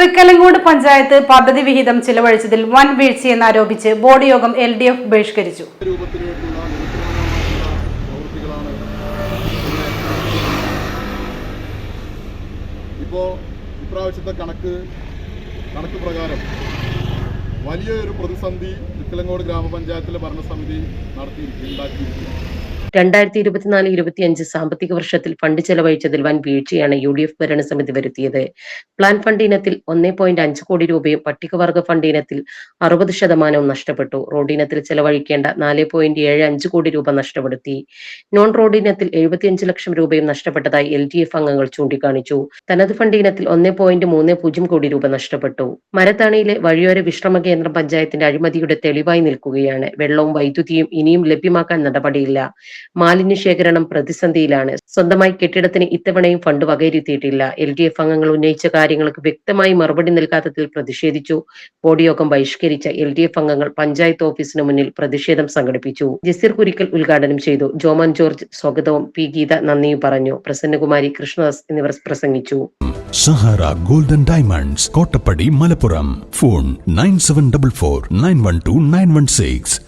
തൃക്കലങ്കോട് പഞ്ചായത്ത് പദ്ധതി വിഹിതം ചിലവഴിച്ചതിൽ വൻ വീഴ്ചയെന്നാരോപിച്ച് ബോർഡ് യോഗം എൽ ഡി എഫ് ബഹിഷ്കരിച്ചു. ഇപ്പോൾ ഇപ്രാവശ്യത്തെ കണക്ക് കണക്ക് പ്രകാരം വലിയൊരു പ്രതിസന്ധി തൃക്കലങ്ങോട് ഗ്രാമപഞ്ചായത്തിലെ ഭരണസമിതി നടത്തി ഉണ്ടാക്കിയിരിക്കുന്നു രണ്ടായിരത്തി ഇരുപത്തിനാല് ഇരുപത്തിയഞ്ച് സാമ്പത്തിക വർഷത്തിൽ ഫണ്ട് ചെലവഴിച്ചതിൽ വൻ വീഴ്ചയാണ് യു ഡി എഫ് ഭരണസമിതി വരുത്തിയത്. പ്ലാൻ ഫണ്ട് ഇനത്തിൽ ഒന്നേ പോയിന്റ് അഞ്ച് കോടി രൂപയും പട്ടികവർഗ ഫണ്ട് ഇനത്തിൽ അറുപത് ശതമാനവും നഷ്ടപ്പെട്ടു. റോഡ് ഇനത്തിൽ ചെലവഴിക്കേണ്ട നാല് പോയിന്റ് ഏഴ് അഞ്ച് കോടി രൂപ നഷ്ടപ്പെടുത്തി. നോൺ റോഡ് ഇനത്തിൽ എഴുപത്തിയഞ്ച് ലക്ഷം രൂപയും നഷ്ടപ്പെട്ടതായി എൽ ഡി എഫ് അംഗങ്ങൾ ചൂണ്ടിക്കാണിച്ചു. തനത് ഫണ്ട് ഇനത്തിൽ ഒന്നേ പോയിന്റ് മൂന്ന് പൂജ്യം കോടി രൂപ നഷ്ടപ്പെട്ടു. മരത്താണിയിലെ വഴിയോര വിശ്രമ കേന്ദ്രം പഞ്ചായത്തിന്റെ അഴിമതിയുടെ തെളിവായി നിൽക്കുകയാണ്. വെള്ളവും വൈദ്യുതിയും ഇനിയും ലഭ്യമാക്കാൻ നടപടിയില്ല. മാലിന്യ ശേഖരണം പ്രതിസന്ധിയിലാണ്. സ്വന്തമായി കെട്ടിടത്തിന് ഇത്തവണയും ഫണ്ട് വകയിരുത്തിയിട്ടില്ല. എൽ ഡി എഫ് അംഗങ്ങൾ ഉന്നയിച്ച കാര്യങ്ങൾക്ക് വ്യക്തമായി മറുപടി നൽകാത്തതിൽ പ്രതിഷേധിച്ചു. ബോർഡ് യോഗം ബഹിഷ്കരിച്ച എൽ ഡി എഫ് അംഗങ്ങൾ പഞ്ചായത്ത് ഓഫീസിന് മുന്നിൽ പ്രതിഷേധം സംഘടിപ്പിച്ചു. ജസീർ കുരിക്കൽ ഉദ്ഘാടനം ചെയ്തു. ജോമൻ ജോർജ് സ്വാഗതവും പി ഗീത നന്ദിയും പറഞ്ഞു. പ്രസന്നകുമാരി കൃഷ്ണദാസ് എന്നിവർ പ്രസംഗിച്ചു. Sahara golden diamonds Kottappadi Malappuram. Phone nine seven double four nine one two nine one six.